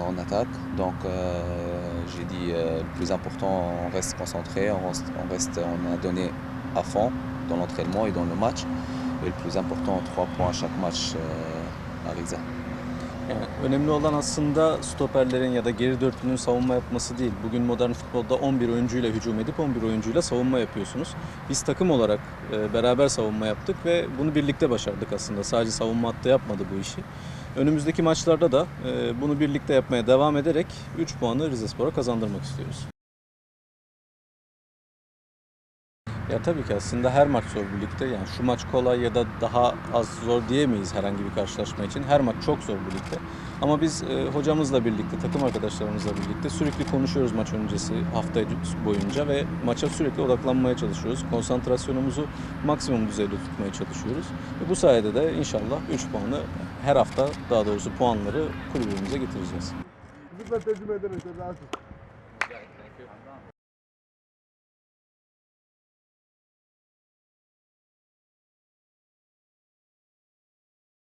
en attaque. Donc euh, j'ai dit euh, le plus important, on reste concentré, on reste, on reste, on a donné à fond dans l'entraînement et dans le match. Et le plus important, trois points à chaque match euh, à. Yani önemli olan aslında stoperlerin ya da geri dörtlünün savunma yapması değil. Bugün modern futbolda 11 oyuncuyla hücum edip 11 oyuncuyla savunma yapıyorsunuz. Biz takım olarak e, beraber savunma yaptık ve bunu birlikte başardık aslında. Sadece savunma hattı yapmadı bu işi. Önümüzdeki maçlarda da e, bunu birlikte yapmaya devam ederek 3 puanı Rizespor'a kazandırmak istiyoruz. Ya tabii ki aslında her maç zor birlikte. Yani şu maç kolay ya da daha az zor diyemeyiz herhangi bir karşılaşma için. Her maç çok zor birlikte. Ama biz e, hocamızla birlikte, takım arkadaşlarımızla birlikte sürekli konuşuyoruz maç öncesi hafta boyunca ve maça sürekli odaklanmaya çalışıyoruz. Konsantrasyonumuzu maksimum düzeyde tutmaya çalışıyoruz. Ve bu sayede de inşallah 3 puanı her hafta daha doğrusu puanları kulübümüze getireceğiz. Lütfen ederek rahatsız.